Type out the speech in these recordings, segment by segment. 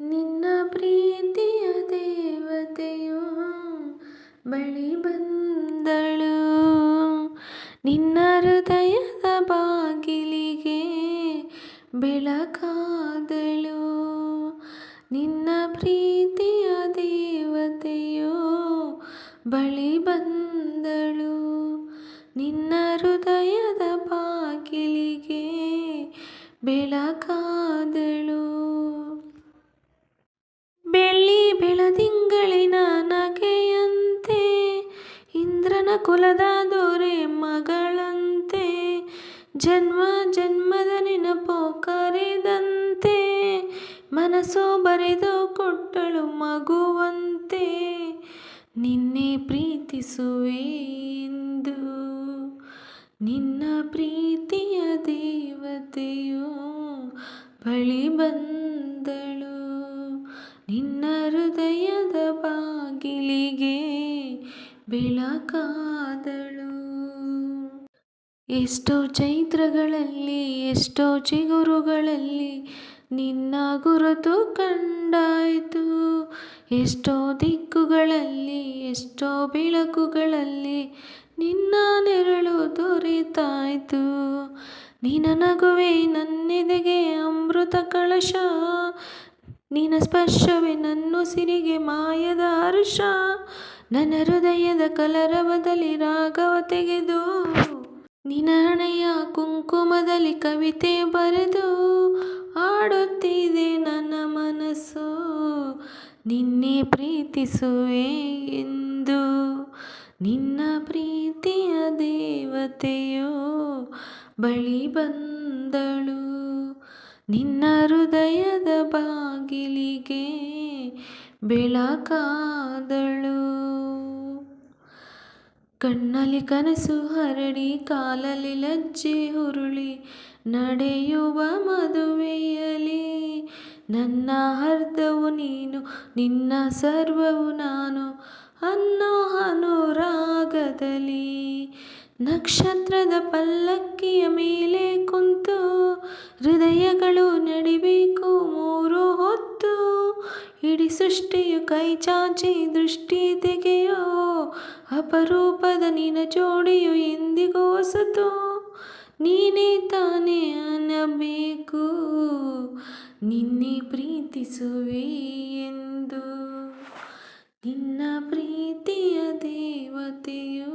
ನಿನ್ನ ಪ್ರೀತಿಯ ದೇವತೆಯು ಬಳಿ ಬಂದಳು. ನಿನ್ನ ಹೃದಯದ ಬಾಗಿಲಿಗೆ ಬೆಳಕಾದಳು. ನಿನ್ನ ಪ್ರೀತಿಯ ದೇವತೆಯು ಬಳಿ ಬಂದಳು. ನಿನ್ನ ಹೃದಯದ ಬಾಗಿಲಿಗೆ ಬೆಳಕಾದಳು. ಬೆಳದಿಂಗಳಿನ ನಗೆಯಂತೆ ಇಂದ್ರನ ಕುಲದ ದೊರೆ ಮಗಳಂತೆ, ಜನ್ಮ ಜನ್ಮದ ನೆನಪೋ ಕರೆದಂತೆ, ಮನಸ್ಸು ಬರೆದು ಕೊಟ್ಟಳು ಮಗುವಂತೆ, ನಿನ್ನೆ ಪ್ರೀತಿಸುವೆ ಎಂದು ನಿನ್ನ ಪ್ರೀತಿಯ ದೇವತೆಯು ಬಳಿ ಬಂದಳು. ನಿನ್ನ ಹೃದಯದ ಬಾಗಿಲಿಗೆ ಬೆಳಕಾದಳು. ಎಷ್ಟೋ ಚೈತ್ರಗಳಲ್ಲಿ, ಎಷ್ಟೋ ಚಿಗುರುಗಳಲ್ಲಿ ನಿನ್ನ ಗುರುತು ಕಂಡಾಯಿತು. ಎಷ್ಟೋ ದಿಕ್ಕುಗಳಲ್ಲಿ, ಎಷ್ಟೋ ಬೆಳಕುಗಳಲ್ಲಿ ನಿನ್ನ ನೆರಳು ದೊರೆತಾಯಿತು. ನಿನ್ನ ನಗುವೆ ನನ್ನೆದೆಗೆ ಅಮೃತ ಕಳಶ ನಿನ್ನ ಸ್ಪರ್ಶವೇ ನನ್ನುಸಿರಿಗೆ ಮಾಯದ ಹರ್ಷ. ನನ್ನ ಹೃದಯದ ಕಲರವದಲ್ಲಿ ರಾಗವ ತೆಗೆದು ನಿನ್ನ ಹಣೆಯ ಕುಂಕುಮದಲ್ಲಿ ಕವಿತೆ ಬರೆದು ಆಡುತ್ತಿದೆ ನನ್ನ ಮನಸ್ಸು. ನಿನ್ನೆ ಪ್ರೀತಿಸುವೆ ಎಂದು ನಿನ್ನ ಪ್ರೀತಿಯ ದೇವತೆಯೋ ಬಳಿ ಬಂದಳು. ನಿನ್ನ ಹೃದಯದ ಬಾಗಿಲಿಗೆ ಬೆಳಕಾದಳು. ಕಣ್ಣಲ್ಲಿ ಕನಸು ಹರಡಿ, ಕಾಲಲ್ಲಿ ಲಜ್ಜೆ ಹುರುಳಿ, ನಡೆಯುವ ಮದುವೆಯಲಿ ನನ್ನ ಅರ್ಧವು ನೀನು, ನಿನ್ನ ಸರ್ವವು ನಾನು ಅನ್ನೋ ಅನುರಾಗದಲ್ಲಿ ನಕ್ಷತ್ರದ ಪಲ್ಲಕ್ಕಿಯ ಮೇಲೆ ಕುಂತು ಹೃದಯಗಳು ನಡಿಬೇಕು ಮೂರು ಹೊತ್ತು. ಇಡೀ ಸೃಷ್ಟಿಯು ಕೈ ಚಾಚಿ ದೃಷ್ಟಿ ತೆಗೆಯೋ ಅಪರೂಪದ ನಿನ ಜೋಡಿಯು ಎಂದಿಗೂ ಹೊಸತು. ನೀನೇ ತಾನೇ ಅನ್ನಬೇಕು, ನಿನ್ನೆ ಪ್ರೀತಿಸುವೆ ಎಂದು. ನಿನ್ನ ಪ್ರೀತಿಯ ದೇವತೆಯು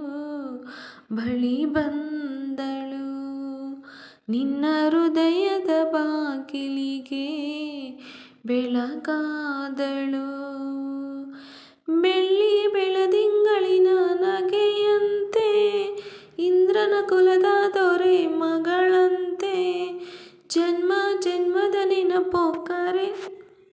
ಬಳಿ ಬಂದಳು. ನಿನ್ನ ಬಾಗಿಲಿಗೆ ಬೆಳಗಾದಳು.